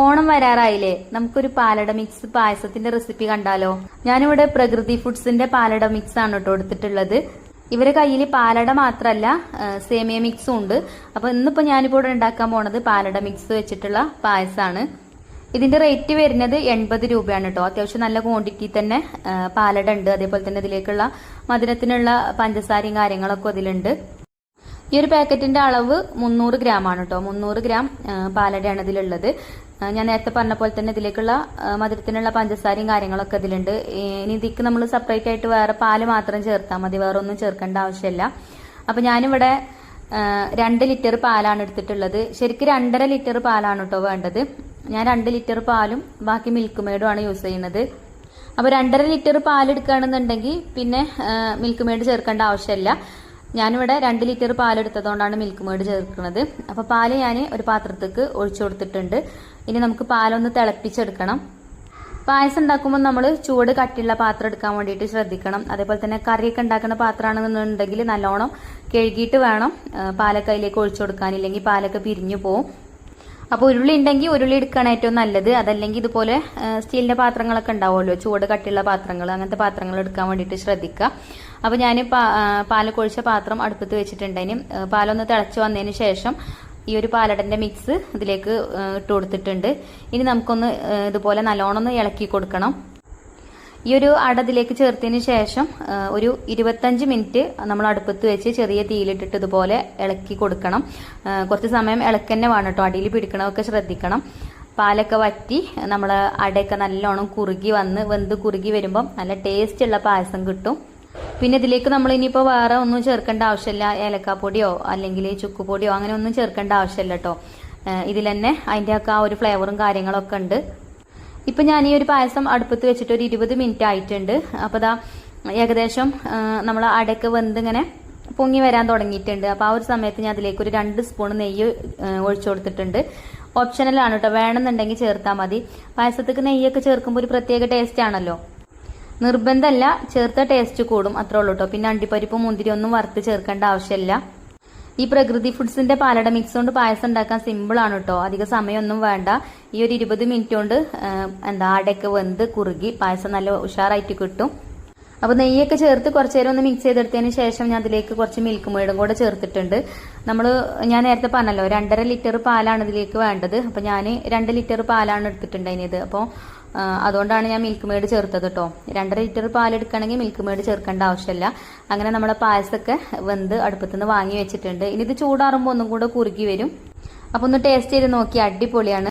ഓണം വരാറായില്ലേ? നമുക്കൊരു പാലട mix പായസത്തിന്റെ recipe കണ്ടാലോ? ഞാനിവിടെ പ്രകൃതി ഫുഡ്സിന്റെ പാലട മിക്സ് ആണ് കേട്ടോ എടുത്തിട്ടുള്ളത്. ഇവരെ കയ്യിൽ പാലട മാത്രമല്ല സേമിയ മിക്സും ഉണ്ട്. അപ്പൊ ഇന്നിപ്പോ ഞാനിപ്പോ ഇവിടെ ഉണ്ടാക്കാൻ പോണത് പാലട മിക്സ് വെച്ചിട്ടുള്ള പായസമാണ് ഇതിന്റെ റേറ്റ് വരുന്നത് എൺപത് രൂപയാണ് കേട്ടോ അത്യാവശ്യം നല്ല ക്വാണ്ടിറ്റി തന്നെ പാലട ഉണ്ട്. അതേപോലെ തന്നെ ഇതിലേക്കുള്ള മധുരത്തിനുള്ള പഞ്ചസാരയും കാര്യങ്ങളൊക്കെ അതിലുണ്ട്. ഈ ഒരു പാക്കറ്റിന്റെ അളവ് മുന്നൂറ് ഗ്രാം ആണ് കേട്ടോ മുന്നൂറ് ഗ്രാം പാലടയാണ് ഇതിലുള്ളത്. ഞാൻ നേരത്തെ പറഞ്ഞ പോലെ തന്നെ ഇതിലേക്കുള്ള മധുരത്തിനുള്ള പഞ്ചസാരയും കാര്യങ്ങളൊക്കെ ഇതിലുണ്ട്. ഇനി ഇതിക്ക് നമ്മൾ സെപ്പറേറ്റ് ആയിട്ട് വേറെ പാൽ മാത്രം ചേർത്താൽ മതി വേറെ ഒന്നും ചേർക്കേണ്ട ആവശ്യമില്ല. അപ്പൊ ഞാനിവിടെ രണ്ട് ലിറ്റർ പാലാണ് എടുത്തിട്ടുള്ളത്. ശരിക്കും രണ്ടര ലിറ്റർ പാലാണ് കേട്ടോ വേണ്ടത്. ഞാൻ രണ്ട് ലിറ്റർ പാലും ബാക്കി മിൽക്ക് മെയ്ഡും ആണ് യൂസ് ചെയ്യുന്നത്. അപ്പൊ രണ്ടര ലിറ്റർ പാൽ എടുക്കുകയാണെന്നുണ്ടെങ്കിൽ പിന്നെ മിൽക്ക് മെയ്ഡ് ചേർക്കേണ്ട ആവശ്യമില്ല. ഞാനിവിടെ രണ്ട് ലിറ്റർ പാൽ എടുത്തതുകൊണ്ടാണ് മിൽക്ക് മെയ്ഡ് ചേർക്കുന്നത്. അപ്പോൾ പാൽ ഞാൻ ഒരു പാത്രത്തേക്ക് ഒഴിച്ചു കൊടുത്തിട്ടുണ്ട്. ഇനി നമുക്ക് പാലൊന്ന് തിളപ്പിച്ചെടുക്കണം. പായസം ഉണ്ടാക്കുമ്പോൾ നമ്മൾ ചൂട് കട്ടിയുള്ള പാത്രം എടുക്കാൻ വേണ്ടിയിട്ട് ശ്രദ്ധിക്കണം. അതേപോലെ തന്നെ കറിയൊക്കെ ഉണ്ടാക്കുന്ന പാത്രമാണെന്നുണ്ടെങ്കിൽ നല്ലോണം കഴുകിയിട്ട് വേണം ആ, പാലൊക്കെ അതിലേക്ക് ഒഴിച്ചു കൊടുക്കാൻ. ഇല്ലെങ്കിൽ പാലൊക്കെ പിരിഞ്ഞു പോവും. അപ്പോൾ ഉരുളി ഉണ്ടെങ്കിൽ ഉരുളി എടുക്കുകയാണ് ഏറ്റവും നല്ലത്. അതല്ലെങ്കിൽ ഇതുപോലെ സ്റ്റീലിന്റെ പാത്രങ്ങളൊക്കെ ഉണ്ടാവുമല്ലോ. ചൂട് കട്ടിയുള്ള പാത്രങ്ങൾ അങ്ങനത്തെ പാത്രങ്ങൾ എടുക്കാൻ വേണ്ടിയിട്ട് ശ്രദ്ധിക്കുക. അപ്പോൾ ഞാൻ പാൽ കൊഴിച്ച പാത്രം അടുപ്പത്ത് വെച്ചിട്ടുണ്ട്. അതിന് ആ, പാലൊന്ന് തിളച്ച് വന്നതിന് ശേഷം ഈ ഒരു പാലടന്റെ മിക്സ് ഇതിലേക്ക് ഇട്ട് കൊടുത്തിട്ടുണ്ട്. ഇനി നമുക്കൊന്ന് ഇതുപോലെ നല്ലോണം ഒന്ന് ഇളക്കി കൊടുക്കണം. ഈ ഒരു അട ഇതിലേക്ക് ചേർത്തതിന് ശേഷം ഒരു ഇരുപത്തഞ്ച് മിനിറ്റ് നമ്മൾ അടുപ്പത്ത് വെച്ച് ചെറിയ തീയിലിട്ടിട്ട് ഇതുപോലെ ഇളക്കി കൊടുക്കണം. കുറച്ച് സമയം ഇളക്കന്നെ വേണം കേട്ടോ. അടിയിൽ പിടിക്കണമൊക്കെ ശ്രദ്ധിക്കണം. പാലൊക്കെ വറ്റി നമ്മൾ അടയൊക്കെ നല്ലോണം കുറുകി വന്ന് വെന്ത് കുറുകി വരുമ്പം നല്ല ടേസ്റ്റ് ഉള്ള പായസം കിട്ടും. പിന്നെ ഇതിലേക്ക് നമ്മൾ ഇനിയിപ്പോൾ വേറെ ഒന്നും ചേർക്കേണ്ട ആവശ്യമില്ല. ഏലക്കാപ്പൊടിയോ അല്ലെങ്കിൽ ചുക്കുപൊടിയോ അങ്ങനെ ഒന്നും ചേർക്കേണ്ട ആവശ്യമില്ല കേട്ടോ. ഇതിൽ തന്നെ അതിന്റെ ഒക്കെ ആ ഒരു ഫ്ലേവറും കാര്യങ്ങളൊക്കെ ഉണ്ട്. ഇപ്പൊ ഞാൻ ഈ ഒരു പായസം അടുപ്പത്ത് വെച്ചിട്ട് ഒരു ഇരുപത് മിനിറ്റ് ആയിട്ടുണ്ട്. അപ്പോൾ ദാ ഏകദേശം നമ്മൾ അടയ്ക്ക് വെന്ത് ഇങ്ങനെ പൊങ്ങി വരാൻ തുടങ്ങിയിട്ടുണ്ട്. അപ്പോൾ ആ ഒരു സമയത്ത് ഞാൻ അതിലേക്ക് ഒരു രണ്ട് സ്പൂൺ നെയ്യ് ഒഴിച്ചു കൊടുത്തിട്ടുണ്ട്. ഓപ്ഷനലാണ് കേട്ടോ വേണമെന്നുണ്ടെങ്കിൽ ചേർത്താൽ മതി. പായസത്തേക്ക് നെയ്യൊക്കെ ചേർക്കുമ്പോൾ ഒരു പ്രത്യേക ടേസ്റ്റ് ആണല്ലോ. നിർബന്ധമല്ല ചേർത്ത ടേസ്റ്റ് കൂടും. അത്രേ ഉള്ളൂ കേട്ടോ പിന്നെ അണ്ടിപ്പരിപ്പ് മുന്തിരി ഒന്നും വറുത്ത് ചേർക്കേണ്ട ആവശ്യമില്ല ഈ പ്രകൃതി ഫുഡ്സിന്റെ പാലട മിക്സ് കൊണ്ട് പായസം ഉണ്ടാക്കാൻ സിമ്പിൾ ആണ് കേട്ടോ അധിക സമയമൊന്നും വേണ്ട. ഈ ഒരു ഇരുപത് മിനിറ്റ് കൊണ്ട് എന്താ അടയൊക്കെ വെന്ത് കുറുകി പായസം നല്ല ഉഷാറായിട്ട് കിട്ടും. അപ്പൊ നെയ്യൊക്കെ ചേർത്ത് കുറച്ചു നേരം ഒന്ന് മിക്സ് ചെയ്തെടുത്തതിന് ശേഷം ഞാൻ അതിലേക്ക് കുറച്ച് മിൽക്ക് മേടും കൂടെ ചേർത്തിട്ടുണ്ട്. നമ്മൾ ഞാൻ നേരത്തെ പറഞ്ഞല്ലോ രണ്ടര ലിറ്റർ പാലാണ് ഇതിലേക്ക് വേണ്ടത്. അപ്പൊ ഞാൻ രണ്ട് ലിറ്റർ പാലാണ് എടുത്തിട്ടുണ്ടായിരുന്നത്. അപ്പോൾ അതുകൊണ്ടാണ് ഞാൻ മിൽക്ക് മേഡ് ചേർത്തത് കേട്ടോ രണ്ടര ലിറ്റർ പാൽ എടുക്കണമെങ്കിൽ മിൽക്ക് മേഡ് ചേർക്കേണ്ട ആവശ്യമില്ല. അങ്ങനെ നമ്മുടെ പായസമൊക്കെ വെന്ത് അടുപ്പത്തു നിന്ന് വാങ്ങി വെച്ചിട്ടുണ്ട്. ഇനി ഇത് ചൂടാറുമ്പോൾ ഒന്നും കൂടെ കുറുകി വരും. അപ്പൊ ഒന്ന് ടേസ്റ്റ് ചെയ്ത് നോക്കി. അടിപൊളിയാണ്.